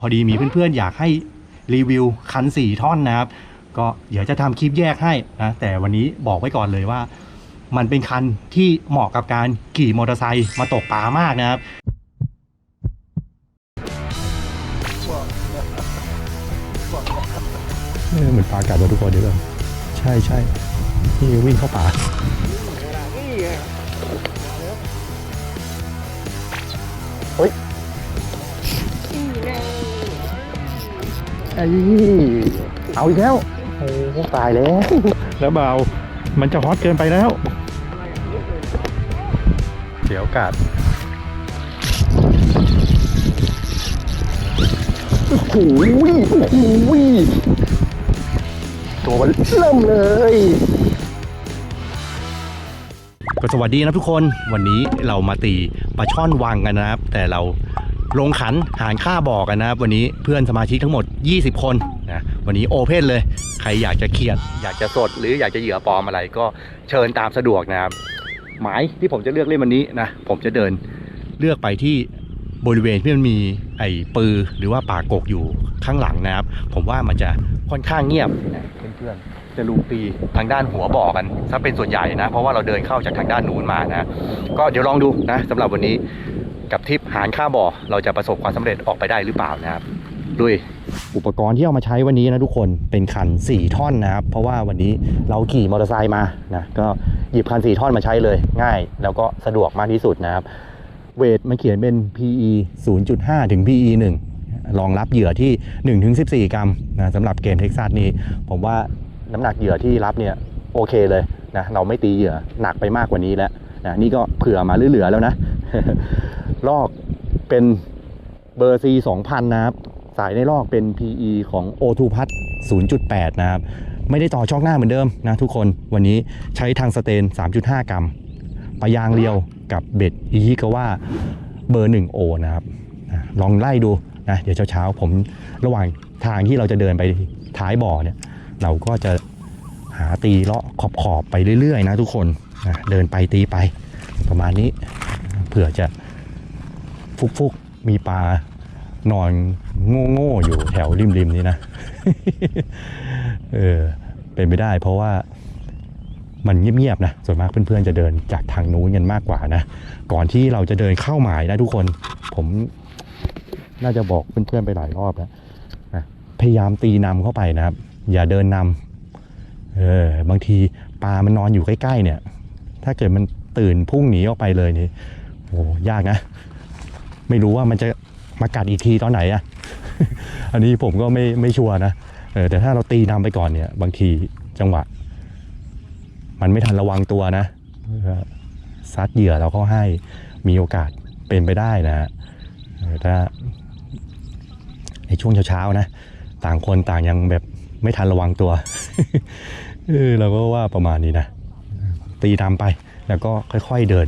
พอดีมีเพื่อนๆ อยากให้รีวิวคันสี่ท่อนนะครับ ก็เดี๋ยวจะทำคลิปแยกให้นะ แต่วันนี้บอกไว้ก่อนเลยว่า มันเป็นคันที่เหมาะกับการขี่มอเตอร์ไซค์มาตกปลามากนะครับเหมือนปลากัดเราทุกคนเดี๋ยวก่อนใช่ใช่นี่วิ่งเข้าป่า อ้เอาอีกแล้วโอ้โหตายแล้วแล้วเบามันจะฮอตเกินไปแล้วเสียโอกาสโอ้โหโอ้โหตัวมันเริ่มเลยก็สวัสดีนะทุกคนวันนี้เรามาตีปลาช่อนวังกันนะครับ แต่เรา ลงขันหารค่าบอกกันนะครับ วันนี้เพื่อนสมาชิกทั้งหมด 20 คนนะวันนี้โอเพนเลย ใครอยากจะเขียด อยากจะสดหรืออยากจะเหยื่อปลอมอะไรก็เชิญตามสะดวกนะครับ หมายที่ผมจะเลือกเล่นวันนี้นะผมจะเดินเลือกไปที่บริเวณที่มันมีไอ้ปือหรือว่าป่ากกอยู่ข้างหลังนะครับ ผมว่ามันจะค่อนข้างเงียบนะเพื่อนๆจะลุมตีทางด้านหัวบ่อกันซะเป็นส่วนใหญ่นะ เพราะว่าเราเดินเข้าจากทางด้านนู้นมานะ ก็เดี๋ยวลองดูนะสำหรับวันนี้ กับทิปหารค่าบ่อ เราจะประสบความสำเร็จออกไปได้หรือเปล่านะครับด้วยอุปกรณ์ที่เอามาใช้วันนี้นะทุกคนเป็นคัน 4 ท่อนนะครับ เพราะว่าวันนี้เราขี่มอเตอร์ไซค์มานะก็หยิบคัน 4 ท่อนมาใช้เลย ง่าย แล้วก็สะดวกมากที่สุดนะครับ เวทมันเขียนเป็น PE 0.5 ถึง PE 1รองรับเหยื่อที่1ถึง14 กรัมนะสำหรับเกมเท็กซัสนี้ ผมว่าน้ำหนักเหยื่อที่รับเนี่ยโอเคเลยนะเราไม่ตีเหยื่อหนักไปมากกว่านี้แล้วนะนี่ก็เผื่อมาเหลือๆแล้วนะ ลอกเป็นเบอร์ C 2000 นะครับ สายในลอกเป็น PE ของ O2 พัท0.8 นะครับ ไม่ได้ต่อช่องหน้าเหมือนเดิมนะทุกคนวันนี้ใช้ทางสเตน 3.5 กรัมปลายางเรียวกับเบ็ดอีฮิกาว่าเบอร์1โอนะครับลองไล่ดูนะเดี๋ยวเช้าๆผมระหว่างทางที่เราจะเดินไปท้ายบ่อเนี่ย เราก็จะหาตีเลาะขอบขอบไปเรื่อยๆ นะทุกคนนะเดินไปตีไปประมาณนี้เผื่อจะ ฟุกๆ มีปลานอนโง่ๆอยู่แถวริมๆนี้นะ เออ เป็นไปได้เพราะว่ามันเงียบๆนะ ส่วนมากเพื่อนๆจะเดินจากทางนู้นกันมากกว่านะ ก่อนที่เราจะเดินเข้าหมายนะทุกคน ผมน่าจะบอกเพื่อนๆไปหลายรอบแล้วนะพยายามตีนำเข้าไปนะครับ อย่าเดินนำเออ บางทีปลามันนอนอยู่ใกล้ๆเนี่ย ถ้าเกิดมันตื่นพุ่งหนีออกไปเลยนี่โอ้ยากนะ ไม่รู้ว่ามันจะมากัดอีกทีตอนไหนอะ อันนี้ผมก็ไม่ไม่ชัวร์นะเออแต่ถ้าเราตีนำไปก่อนเนี่ย บางทีจังหวะ มันไม่ทันระวังตัวนะซัดเหยื่อเราก็ให้มีโอกาสเป็นไปได้นะฮะถ้าในช่วงเช้าๆนะ ต่างคนต่างยังแบบไม่ทันระวังตัวเออเราก็ว่าประมาณนี้นะ ตีตามไปแล้วก็ค่อยๆเดิน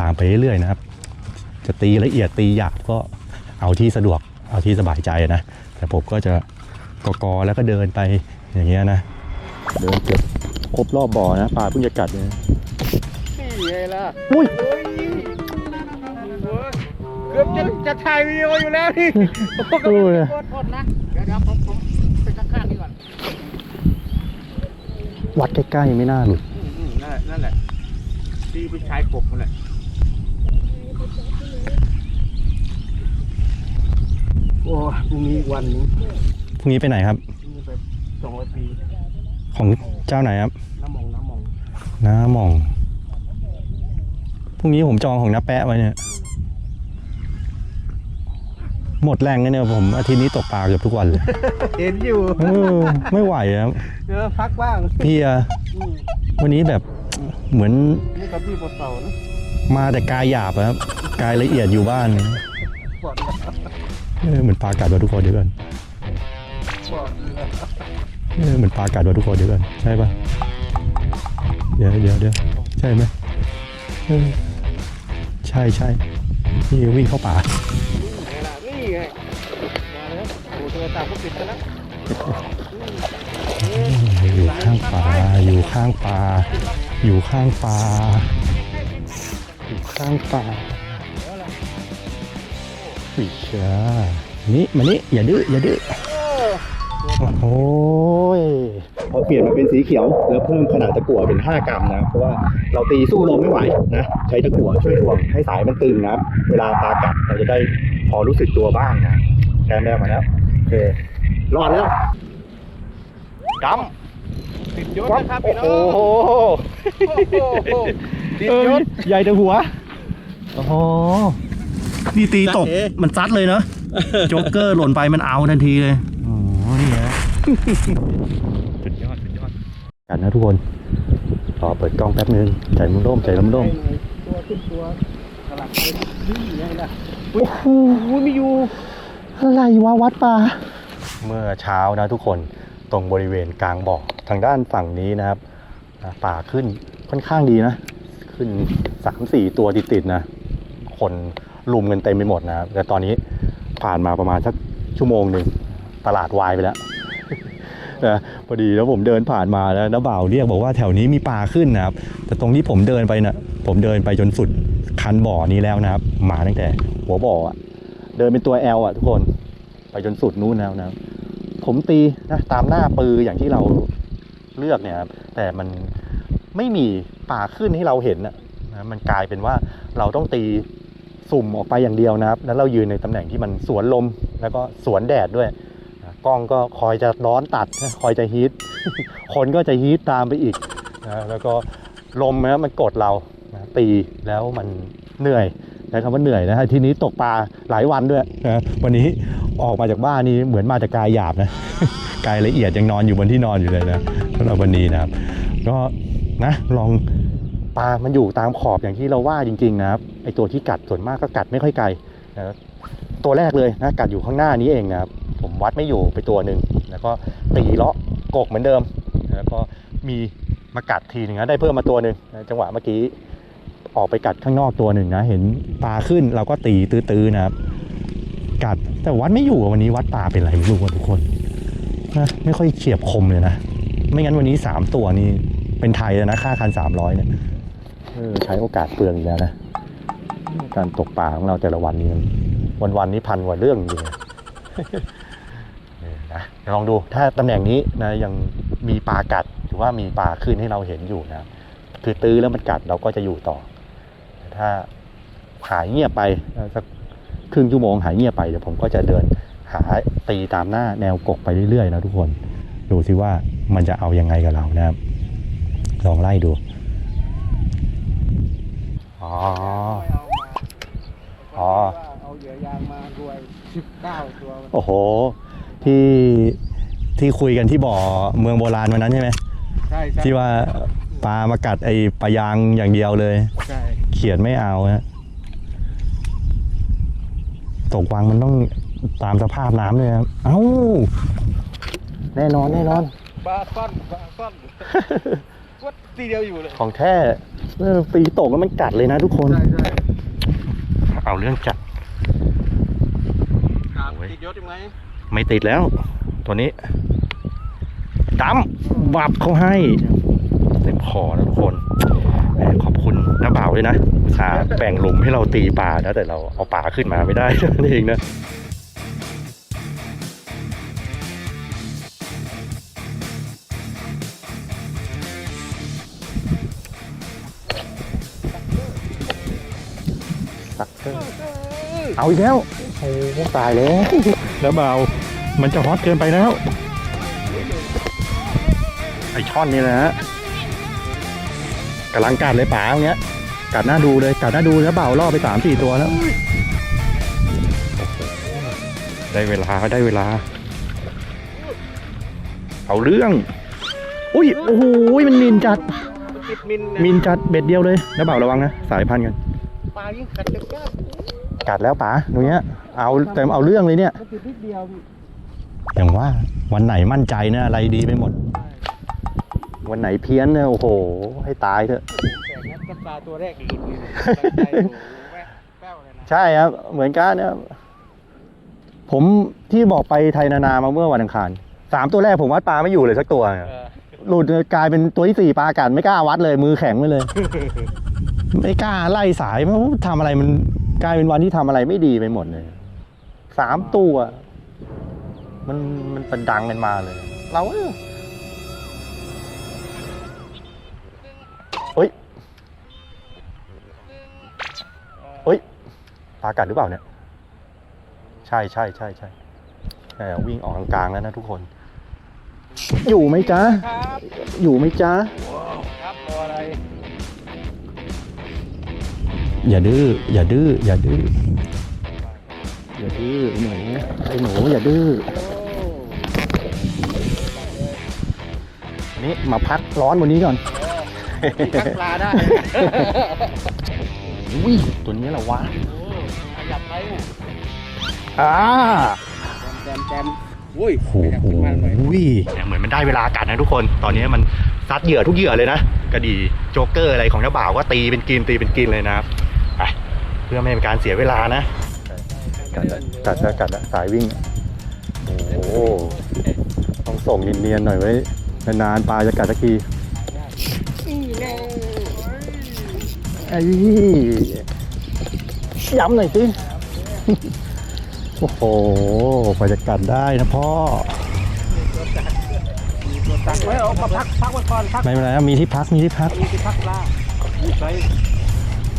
ตามไปเรื่อยๆนะครับ จะตีละเอียดตีหยาบก็เอาที่สะดวกเอาที่สบายใจนะ แต่ผมก็จะกอกอแล้วก็เดินไปอย่างเงี้ยนะ เดินเก็บครบรอบบ่อนะปลาเพิ่งจะกัดเลยนี่ไงล่ะอุ้ยเฮ้ยเกือบจะจะถ่ายวิดีโออยู่แล้วนี่โอ้โหโอ้ยโทษโทษนะเดี๋ยวเดี๋ยวผมผมไปข้างๆนี่ก่อนวัดใกล้ๆไม่น่าหลุดอืมอืมนั่นแหละนั่นแหละที่ผู้ชายกบนั่นแหละ โอ้พรุ่งนี้อีกวันหนึงพรุ่งนี้ไปไหนครับ พรุ่งนี้ไปสองร้อยปีของเจ้าไหนครับ น้ำมองน้ำมองน้าหมอง พรุ่งนี้ผมจองของน้าแปะไว้เนี่ย หมดแรงเลยเนี่ยผมอาทิตย์นี้ตกปลาเกือบทุกวันเลยเห็นอยู่เออไม่ไหวครับเออพักบ้างเพลียอืมวันนี้แบบเหมือนนี่กับพี่ปวดเต่านะมาแต่กายหยาบอะครับ กายละเอียดอยู่บ้าน ปวดเออ เหมือนปลากัดว่าทุกคนเดี๋ยวกันเออเหมือนปลากัดว่าทุกคนเดี๋ยวกันใช่ปะเดี๋ยวเดี๋ยวเดี๋ยวใช่ไหมใช่ใช่นี่วิ่งเข้าป่านี่ไงนี่ไงมาแล้วโอ้โหโทรศัพท์ก็ปิดแล้วอยู่ข้างป่าอยู่ข้างป่าอยู่ข้างป่าอยู่ข้างป่า วิชานี่มานี่อย่าดื้ออย่าดื้อโอ้ยพอเปลี่ยนมาเป็นสีเขียว แล้วเพิ่มขนาดตะกั่วเป็น 5 กรัมนะเพราะว่าเราตีสู้ลมไม่ไหวนะใช้ตะกั่วช่วยถ่วงให้สายมันตึงนะครับเวลาปลากัดเราจะได้พอรู้สึกตัวบ้างนะแกมแม่มาแล้วโอเครอดแล้วดำติดยศนะครับพี่น้องโอ้โหโอ้โหติดเอ้ยยศใหญ่แต่หัวโอ้โห นี่ตีตกจ๊ะเอ๋มันซัดเลยเนาะโจ๊กเกอร์หล่นไปมันเอาทันทีเลยโอ้โหนี่ฮะสุดยอดสุดยอดกันนะทุกคนรอเปิดกล้องแป๊บนึงใจมันร่มใจมันร่มตัวขึ้นตัวสลับไปนี่ไงล่ะโอ้โหไม่อยู่อะไรวะวัดป่าเมื่อเช้านะทุกคนตรงบริเวณกลางบ่อทางด้านฝั่งนี้นะครับอ่าป่าขึ้นค่อนข้างดีนะ ขึ้นสามสี่ตัวติดๆนะ คนลุมกันเต็มไปหมดนะครับแต่ตอนนี้ผ่านมาประมาณสักชั่วโมงหนึ่งตลาดวายไปแล้วนะพอดีแล้วผมเดินผ่านมาแล้วน้าบ่าวเรียกบอกว่าแถวนี้มีปลาขึ้นนะครับ แต่ตรงที่ผมเดินไปนะ่ะผมเดินไปจนสุดคันบ่อนี้แล้วนะครับ มาตั้งแต่หัวบ่ออะเดินเป็นตัวแอลอะทุกคนไปจนสุดนู้นแล้วนะผมตีนะตามหน้าปืออย่างที่เราเลือกเนี่ยครับแต่มันไม่มีป่าขึ้นให้เราเห็นนะมันกลายเป็นว่าเราต้องตี สุ่มออกไปอย่างเดียวนะครับ แล้วเรายืนในตำแหน่งที่มันสวนลมแล้วก็สวนแดดด้วย กล้องก็คอยจะร้อนตัด คอยจะฮีทคนก็จะฮีทตามไปอีกนะแล้วก็ลมนะมันกดเรานะตีแล้วมันเหนื่อยใช้คำว่าเหนื่อยนะฮะทีนี้ตกปลาหลายวันด้วยนะวันนี้ออกมาจากบ้านนี่เหมือนมาจากกายหยาบนะกายละเอียดยังนอนอยู่บนที่นอนอยู่เลยนะสำหรับวันนี้นะครับ ก็นะลอง ปลา มันอยู่ตามขอบอย่างที่เราว่าจริงๆนะครับ ไอตัวที่กัดส่วนมากก็กัดไม่ค่อยไกลนะครับตัวแรกเลยนะกัดอยู่ข้างหน้านี้เองนะครับ ผมวัดไม่อยู่ไปตัวหนึ่งแล้วก็ตีเลาะกกเหมือนเดิม แล้วก็มีมากัดทีหนึ่งนะได้เพิ่มมาตัวหนึ่งนะจังหวะเมื่อกี้ออกไปกัดข้างนอกตัวหนึ่งนะ เห็นปลาขึ้นเราก็ตีตื้อๆนะครับ กัดแต่วัดไม่อยู่วันนี้วัดปลาเป็นไรไม่รู้อะทุกคนนะไม่ค่อยเฉียบคมเลยนะ ไม่งั้นวันนี้สามตัวนี่เป็นไทยแล้วนะ ค่าคันสามร้อยเนี่ย เออใช้โอกาสเปลืองอีกแล้วนะ การตกปลาของเราแต่ละวันนี้วันวันนี้พันกว่าเรื่องจริงๆเออนะลองดูถ้าตำแหน่งนี้นะยังมีปลากัดหรือว่ามีปลาขึ้นให้เราเห็นอยู่นะคือตื้อแล้วมันกัดเราก็จะอยู่ต่อแต่ถ้าหายเงียบไปสักครึ่งชั่วโมงหายเงียบไปเดี๋ยวผมก็จะเดินหาตีตามหน้าแนวกกไปเรื่อยๆนะทุกคน ดูสิว่ามันจะเอายังไงกับเรานะครับ ลองไล่ดู อ๋อเอามาอ๋อ เอาเหยื่อยางมาด้วยสิบเก้าตัวโอ้โห ที่ที่คุยกันที่บ่อเมืองโบราณวันนั้นใช่ไหมใช่ใช่ที่ว่าปลามากัดไอปลายางอย่างเดียวเลย ใช่เขียนไม่เอาฮะตกวังมันต้องตามสภาพน้ำเลยครับ เอ้า แน่นอนแน่นอน ปลาซ่อนปลาซ่อน วัดทีเดียวอยู่เลย ของแท้ เออตีตกแล้วมันกัดเลยนะทุกคน ใช่ใช่เอาเรื่องจัด ครับโอ้ย ติดยศยังไงไม่ติดแล้ว ตัวนี้ดำบับเขาให้เต็มคอแล้วทุกคนแหมขอบคุณน้าบ่าวด้วยนะอุตสาห์แบ่งหลุมให้เราตีปลานะแต่เราเอาปลาขึ้นมาไม่ได้ นั่นเองนะ เอาอีกแล้ว โอ้ตายแล้วแล้วเบามันจะฮอตเกินไปแล้ว ไอช่อนนี่นะฮะกำลังกัดเลยป๋าอย่างเงี้ยกัดหน้าดูเลยกัดหน้าดูแล้วเบาล่อไปสามสี่ตัวแล้ว ได้เวลาได้เวลา เอาเรื่อง อุ้ยโอ้โหมันมินจัด มินมินจัดเบ็ดเดียวเลยแล้วเบาระวังนะสายพันกันปลายิ่งกัดเจ็บแก้ว กัดแล้วป๋าตรงเนี้ยเอาเต็มเอาเรื่องเลยเนี่ยมันติดนิดเดียวพี่อย่างว่าวันไหนมั่นใจนะอะไรดีไปหมด วันไหนเพี้ยนเนี่ยโอ้โห ให้ตายเถอะ แต่งัดกับปลาตัวแรกหลุดเลยใจโอ้โหแวะแป้วเลยนะใช่ครับ เหมือนกันนะครับผมที่บอกไปไทยนานามาเมื่อวันอังคารสามตัวแรกผมวัดปลาไม่อยู่เลยสักตัวเออหลุดกลายเป็นตัวที่สี่ปลากัดไม่กล้าวัดเลยมือแข็งไปเลย ไม่กล้าไล่สายไม่รู้ทำอะไรมัน กลายเป็นวันที่ทำอะไรไม่ดีไปหมดเลยสามตัว มันมันเป็นดังกันมาเลย เราเออเฮ้ยเฮ้ยปลากัดหรือเปล่าเนี่ย ใช่ใช่ใช่ใช่แหมวิ่งออกกลางๆแล้วนะทุกคน อยู่ไหมจ๊ะ อยู่ไหมจ๊ะครับตัวอะไร อย่าดื้ออย่าดื้ออย่าดื้ออย่าดื้อไอ้หนูไอ้หนูอย่าดื้อนี่มาพักร้อนวันนี้ก่อนพักปลาได้อุ้ยตัวนี้แหละวะโอ้ขยับไปเนี่ยอ่าแจมแจมอุ้ยโอ้โหขยับขึ้นมาหน่อยเหมือนมันได้เวลากัดนะทุกคน ตอนนี้มันซัดเหยื่อทุกเหยื่อเลยนะกระดีโจ๊กเกอร์อะไรของเจ้าบ่าวก็ตีเป็นกินตีเป็นกินเลยนะครับไป เพื่อไม่ให้เป็นการเสียเวลานะกัดละกัดละกัดละสายวิ่ง โอ้โหต้องส่งเนียนๆหน่อยไว้นานๆปลาจะกัดสักทีนี่แน่ไอ้ย้ำหน่อยสิ โอ้โหกว่าจะกัดได้นะพ่อมีตัวตักไว้เอามาพักพักไว้ก่อนพักไม่เป็นไรมีที่พักมีที่พักมีที่พักปลาไป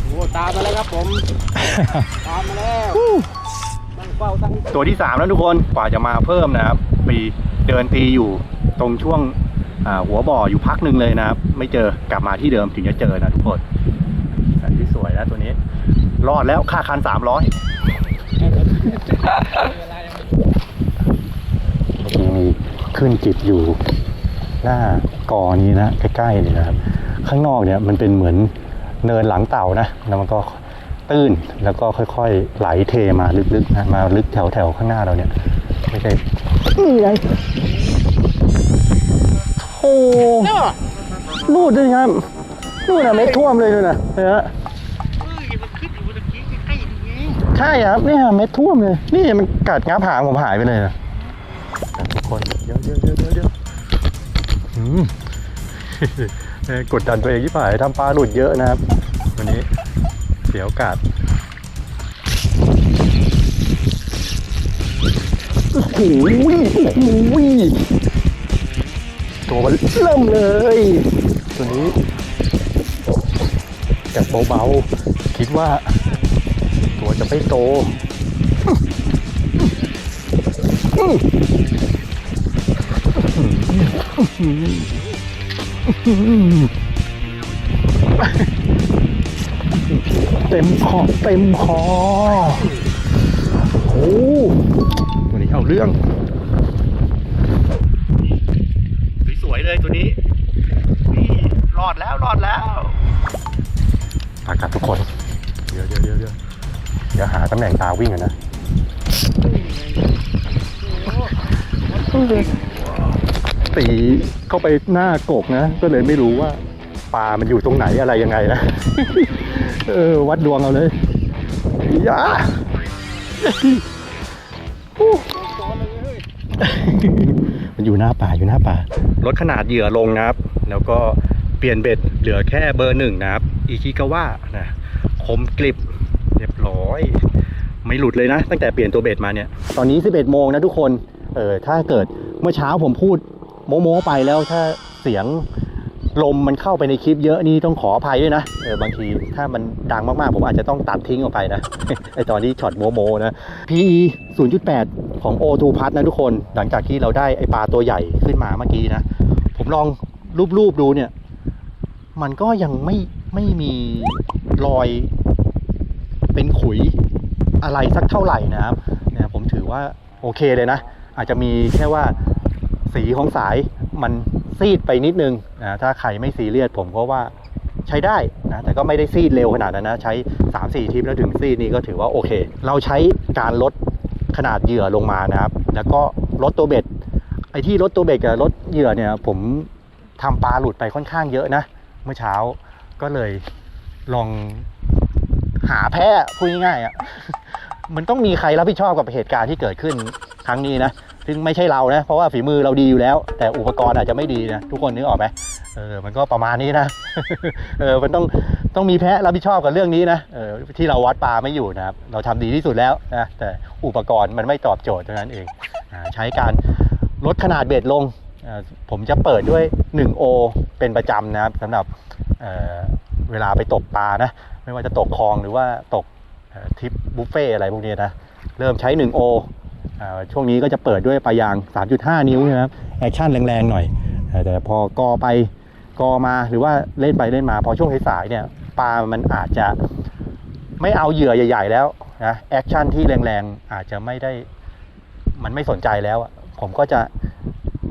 โอ้ตามมาแล้วครับผมตามมาแล้วตั้งเป้าตั้งตัวที่สามแล้วทุกคนกว่าจะมาเพิ่มนะครับปีเดินตีอยู่ตรงช่วงอ่าหัวบ่ออยู่พักหนึ่งเลยนะครับ ไม่เจอกลับมาที่เดิมถึงจะเจอนะทุกคนสันที่สวยนะตัวนี้ รอดแล้วค่าคันสามร้อยมีขึ้นจิตอยู่หน้ากอนี้นะใกล้ๆเลยนะครับ ข้างนอกเนี่ยมันเป็นเหมือน เนินหลังเต่านะแล้วมันก็ตื้นแล้วก็ค่อยๆ ไหลเทมาลึกๆนะมาลึกแถวๆข้างหน้าเราเนี่ยไม่ใช่นี่ไงโอ้รูดด้วยครับรูดอะเม็ดท่วมเลยเลยนะเนี่ยฮะเฮ้ยมันขึ้นอยู่ตะกี้ใกล้ๆอย่างนี้ใช่ครับเนี่ยเม็ดท่วมเลย นี่มันกัดงับหางผมหายไปเลยนะทุกคนเดี๋ยวเดี๋ยวเดี๋ยวเดี๋ยวเดี๋ยวอืมเอ้ย กดดันตัวเองที่ผ่ายทำปลาหลุดเยอะนะครับ วันนี้เสียโอกาสโอ้โหโอ้โหตัวมันเริ่มเลย ตัวนี้แต่เบาๆ คิดว่า ตัวจะไม่โต เต็มคอเต็มคอโอ้ตัวนี้เอาเรื่อง สวยๆเลยตัวนี้นี่รอดแล้วรอดแล้วปากัดทุกคน เดี๋ยวเดี๋ยวเดี๋ยวเดี๋ยวเดี๋ยวหาตำแหน่งตาวิ่งกันนะตี เข้าไปหน้ากกนะ ก็เลยไม่รู้ว่าปลามันอยู่ตรงไหนอะไรยังไงนะเออวัดดวงเอาเลยยามันอยู่หน้าป่าอยู่หน้าป่าลดขนาดเหยื่อลงนะครับ แล้วก็เปลี่ยนเบ็ดเหลือแค่เบอร์หนึ่งนะครับ อีคิกาว่านะคมกริบเรียบร้อย ไม่หลุดเลยนะ ตั้งแต่เปลี่ยนตัวเบ็ดมาเนี่ย ตอนนี้ 11โมงนะทุกคน เออถ้าเกิดเมื่อเช้าผมพูด โมโมๆไปแล้วถ้าเสียงลมมันเข้าไปในคลิปเยอะนี่ต้องขออภัยด้วยนะเออบางทีถ้ามันดังมากๆ ผมอาจจะต้องตัดทิ้งออกไปนะไอตอนที่ช็อตโมโมนะ PE 0.8 ของ O2 พัทนะทุกคน หลังจากที่เราได้ไอปลาตัวใหญ่ขึ้นมาเมื่อกี้นะ ผมลองรูปๆดูเนี่ย มันก็ยังไม่ไม่มีรอยเป็นขุยอะไรสักเท่าไหร่นะครับเนี่ยผมถือว่าโอเคเลยนะ อาจจะมีแค่ว่า สีของสายมันซีดไปนิดนึงนะถ้าใครไม่ซีเรียสผมก็ว่าใช้ได้นะแต่ก็ไม่ได้ซีดเร็วขนาดนั้นนะ ใช้ 3-4 ทิปแล้วถึงซีดนี่ก็ถือว่าโอเค เราใช้การลดขนาดเหยื่อลงมานะครับ แล้วก็ลดตัวเบ็ด ไอ้ที่ลดตัวเบ็ดกับลดเหยื่อเนี่ย ผมทำปลาหลุดไปค่อนข้างเยอะนะ เมื่อเช้าก็เลยลองหาแพ้พูดง่ายๆอะมันต้องมีใครรับผิดชอบกับเหตุการณ์ที่เกิดขึ้นครั้งนี้นะ ซึ่งไม่ใช่เรานะ เพราะว่าฝีมือเราดีอยู่แล้ว แต่อุปกรณ์อาจจะไม่ดีนะ ทุกคนนึกออกไหมเออมันก็ประมาณนี้นะเออมันต้องต้องมีแพะรับผิดชอบกับเรื่องนี้นะเออที่เราวัดปลาไม่อยู่นะครับ เราทำดีที่สุดแล้วนะแต่อุปกรณ์มันไม่ตอบโจทย์เท่านั้นเองอใช้การลดขนาดเบ็ดลงผมจะเปิดด้วย1โอเป็นประจำนะครับสำหรับเเวลาไปตกปลานะ ไม่ว่าจะตกคลองหรือว่าตกทริปบุฟเฟ่อะไรพวกนี้นะ เริ่มใช้1โออ่า ช่วงนี้ก็จะเปิดด้วยปลายาง 3.5 นิ้วนะครับแอคชั่นแรงๆหน่อย แต่พอกอไปกอมาหรือว่าเล่นไปเล่นมา พอช่วงสายๆเนี่ยปลามันอาจจะไม่เอาเหยื่อใหญ่ ๆ แล้วนะแอคชั่นที่แรงๆอาจจะไม่ได้มันไม่สนใจแล้วผมก็จะ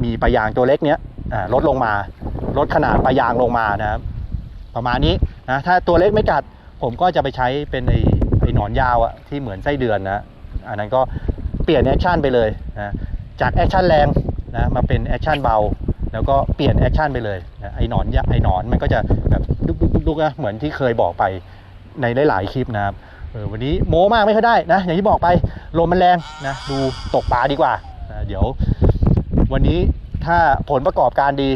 มีปลายางตัวเล็กเนี้ยลดลงมาลดขนาดปลายางลงมานะครับประมาณนี้นะถ้าตัวเล็กไม่กัดผมก็จะไปใช้เป็นไอ้ไอ้หนอนยาวอะที่เหมือนไส้เดือนนะอันนั้นก็ เปลี่ยนแอคชั่นไปเลยนะจากแอคชั่นแรงนะมาเป็นแอคชั่นเบา แล้วก็เปลี่ยนแอคชั่นไปเลยนะไอ้หนอนยะไอ้หนอนมันก็จะแบบดุกดุกดุกดุกนะเหมือนที่เคยบอกไปในหลายๆคลิปนะครับเออวันนี้โม้มากไม่ค่อยได้นะ อย่างที่บอกไปลมมันแรงนะดูตกปลาดีกว่านะเดี๋ยว วันนี้ถ้าผลประกอบการดี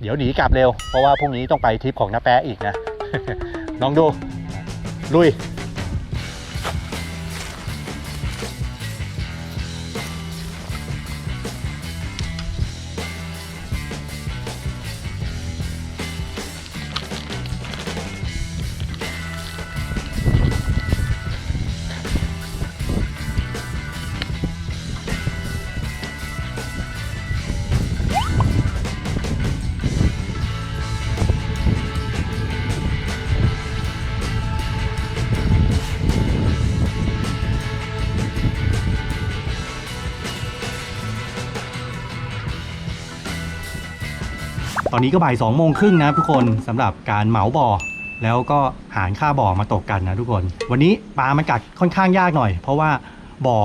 เดี๋ยวหนีกลับเร็ว เพราะว่าพรุ่งนี้ต้องไปทริปของน้าแป๊ะอีกนะลองดูลุย ตอนนี้ก็บ่ายสองโมงครึ่งนะทุกคนสำหรับการเหมาบ่อ แล้วก็หารค่าบ่อมาตกกันนะทุกคน วันนี้ปลามันกัดค่อนข้างยากหน่อย เพราะว่าบ่อ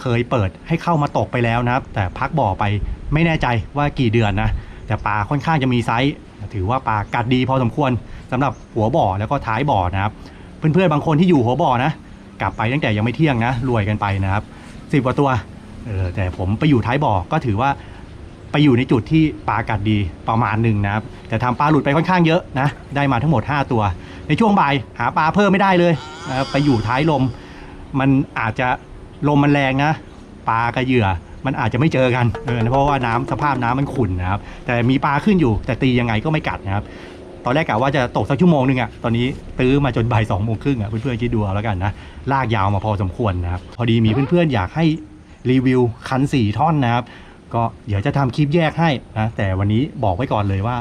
เคยเปิดให้เข้ามาตกไปแล้วนะครับ แต่พักบ่อไปไม่แน่ใจว่ากี่เดือนนะ แต่ปลาค่อนข้างจะมีไซส์ถือว่าปลากัดดีพอสมควรสำหรับหัวบ่อแล้วก็ท้ายบ่อนะครับเพื่อนๆบางคนที่อยู่หัวบ่อนะ กลับไปตั้งแต่ยังไม่เที่ยงนะรวยกันไปนะครับสิบกว่าตัวเออแต่ผมไปอยู่ท้ายบ่อก็ถือว่า ไปอยู่ในจุดที่ปลากัดดีประมาณหนึ่งนะครับแต่ทำปลาหลุดไปค่อนข้างเยอะนะได้มาทั้งหมด 5 ตัว ในช่วงบ่ายหาปลาเพิ่มไม่ได้เลยนะไปอยู่ท้ายลม มันอาจจะลมมันแรงนะปลากับเหยื่อมันอาจจะไม่เจอกันเออเพราะว่าน้ำสภาพน้ำมันขุ่นนะครับ แต่มีปลาขึ้นอยู่ แต่ตียังไงก็ไม่กัดนะครับ ตอนแรกกะว่าจะตกสักชั่วโมงหนึงอะตอนนี้ตื้อมาจนบ่ายสองโมงครึ่งอะเพื่อนๆคิดดูเอาแล้วกันนะลากยาวมาพอสมควรนะครับ พอดีมีเพื่อนๆอยากให้รีวิวคันสี่ท่อนนะครับ ก็เดี๋ยวจะทำคลิปแยกให้นะแต่วันนี้บอกไว้ก่อนเลยว่า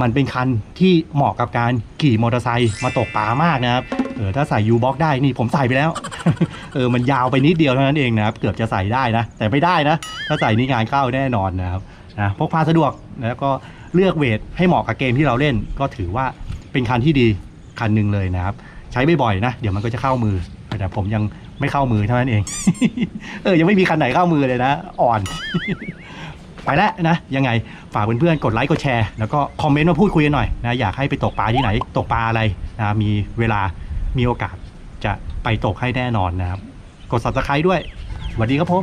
มันเป็นคันที่เหมาะกับการขี่มอเตอร์ไซค์มาตกปลามากนะครับเออถ้าใส่ยูบ็อกได้นี่ผมใส่ไปแล้วเออมันยาวไปนิดเดียวเท่านั้นเองนะครับเกือบจะใส่ได้นะ แต่ไม่ได้นะ ถ้าใส่นี่งานเข้าแน่นอนนะครับนะพกพาสะดวกแล้วก็เลือกเวทให้เหมาะกับเกมที่เราเล่น ก็ถือว่าเป็นคันที่ดีคันหนึ่งเลยนะครับ ใช้บ่อยๆนะ เดี๋ยวมันก็จะเข้ามือ แต่ผมยังไม่เข้ามือเท่านั้นเอง เออยังไม่มีคันไหนเข้ามือเลยนะ อ่อน ไปแล้วนะ ยังไงฝากเพื่อนๆกดไลค์กดแชร์แล้วก็คอมเมนต์มาพูดคุยกันหน่อยนะอยากให้ไปตกปลาที่ไหน ตกปลาอะไรนะมีเวลามีโอกาสจะไปตกให้แน่นอนนะครับ กด subscribe ด้วยสวัสดีครับผม